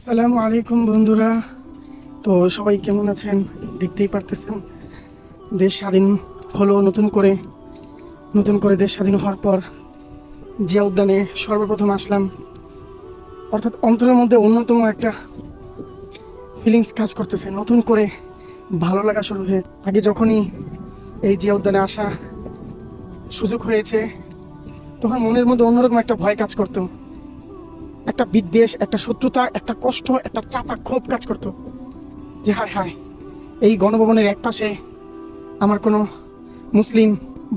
আসসালামু আলাইকুম বন্ধুরা। তো সবাই কেমন আছেন? দেখতেই পারতেছেন। দেশ স্বাধীন হলো নতুন করে। নতুন করে দেশ স্বাধীন হওয়ার পর জিয়া উদ্যানে সর্বপ্রথম আসলাম, অর্থাৎ অন্তরের মধ্যে অন্যতম একটা ফিলিংস কাজ করতেছে। নতুন করে ভালো লাগা শুরু হয়ে আগে যখনই এই জিয়া উদ্যানে আসা সুযোগ হয়েছে, তখন মনের মধ্যে অন্যরকম একটা ভয় কাজ করতো। একটা বিদ্বেষ, একটা শত্রুতা, একটা কষ্ট, একটা চাপা ক্ষোভ কাজ করতো। যে হায় হায়, এই গণভবনের এক পাশে আমার কোনো মুসলিম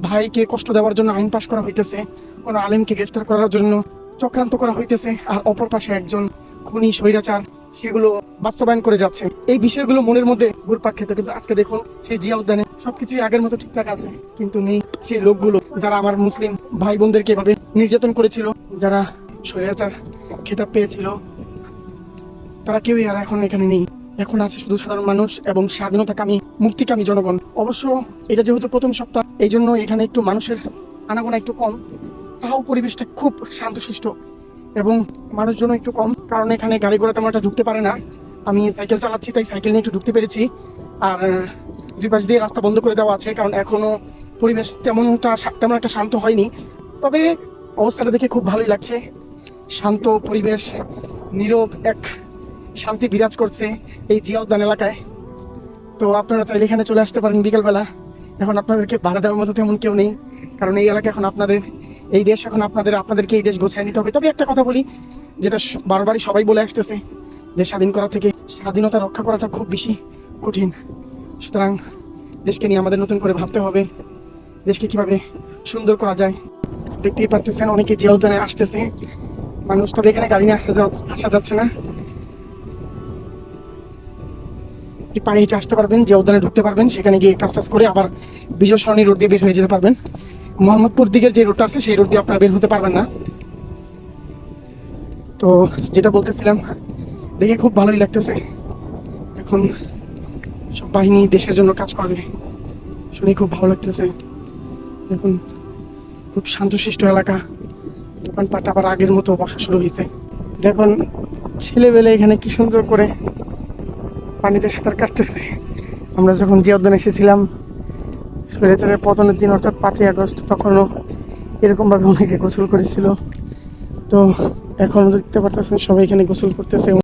ভাইকে কষ্ট দেওয়ার জন্য আইন পাশ করা হইতেছে, কোনো আলেমকে গ্রেফতার করার জন্য চক্রান্ত করা হইতেছে, আর অপর পাশে একজন খুনি, স্বৈরাচার, সেগুলো বাস্তবায়ন করে যাচ্ছে। এই বিষয়গুলো মনের মধ্যে ঘুরপাক খেতে, কিন্তু আজকে দেখুন, সেই জিয়া উদ্যানে সবকিছুই আগের মতো ঠিকঠাক আছে, কিন্তু নেই সেই লোকগুলো যারা আমার মুসলিম ভাই বোনদেরকে এভাবে নির্যাতন করেছিল, যারা স্বৈরাচার খেতাব পেয়েছিল। তারা কেউই আর এখন এখানে নেই। এখন আছে শুধু সাধারণ মানুষ এবং স্বাধীনতাকামী, মুক্তিকামী জনগণ। অবশ্য এটা যেহেতু প্রথম সপ্তাহ এই জন্য এখানে একটু মানুষের আনাগোনা একটু কম। তাও পরিবেশটা খুব শান্তশিষ্ট এবং মানুষজন একটু কম। কারণ এখানে গাড়ি ঘোড়া তেমন একটা ঢুকতে পারে না। আমি সাইকেল চালাচ্ছি, তাই সাইকেল নিয়ে একটু ঢুকতে পেরেছি। আর দুই পাশ দিয়ে রাস্তা বন্ধ করে দেওয়া আছে, কারণ এখনও পরিবেশ তেমনটা তেমন একটা শান্ত হয়নি। তবে অবস্থাটা দেখে খুব ভালোই লাগছে। শান্ত পরিবেশ, নীরব এক শান্তি বিরাজ করছে এই জিয়া উদ্যান এলাকায়। তো আপনারা চাইলে এখানে চলে আসতে পারেন বিকেলবেলা। এখন আপনাদেরকে বাধা দেওয়ার মতো তেমন কেউ নেই, কারণ এই এলাকা এখন আপনাদের, এই দেশ এখন আপনাদের, আপনাদেরকে এই দেশ গোছায় নিতে হবে। তবে একটা কথা বলি, যেটা বারবারই সবাই বলে আসতেছে দেশ স্বাধীন করা থেকে স্বাধীনতা রক্ষা করাটা খুব বেশি কঠিন। সুতরাং দেশকে নিয়ে আমাদের নতুন করে ভাবতে হবে, দেশকে কীভাবে সুন্দর করা যায়। দেখতেই পারতেছেন, অনেকে জিয়া উদ্যানে আসতেছে। মানুষ তবে এখানে গাড়ি নিয়ে আসা আসা যাচ্ছে না। পায়ে হেঁটে আসতে পারবেন, যে উদ্যানে ঢুকতে পারবেন, সেখানে গিয়ে কাজ টাজ করে আবার বিজয় সরণি রোড দিয়ে বের হয়ে যেতে পারবেন। মোহাম্মদপুর দিকের যে রোডটা আছে, সেই রোড দিয়ে আপনারা বের হতে পারবেন না। তো যেটা বলতেছিলাম, দেখে খুব ভালোই লাগতেছে। এখন সব বাহিনী দেশের জন্য কাজ করবে শুনে খুব ভালো লাগতেছে। এখন খুব শান্তশিষ্ট এলাকা। দোকানপাট আবার আগের মতো বসা শুরু হয়েছে। দেখুন, ছেলেবেলে এখানে কি সুন্দর করে পানিতে সাঁতার কাটতেছে। আমরা যখন জিয়াউদ্দিন এসেছিলাম স্বৈরাচারের পতনের দিন, অর্থাৎ পাঁচই আগস্ট, তখনও এরকমভাবে অনেকে গোসল করেছিল। তো এখন দেখতে পারতেছেন সবাই এখানে গোসল করতেছে।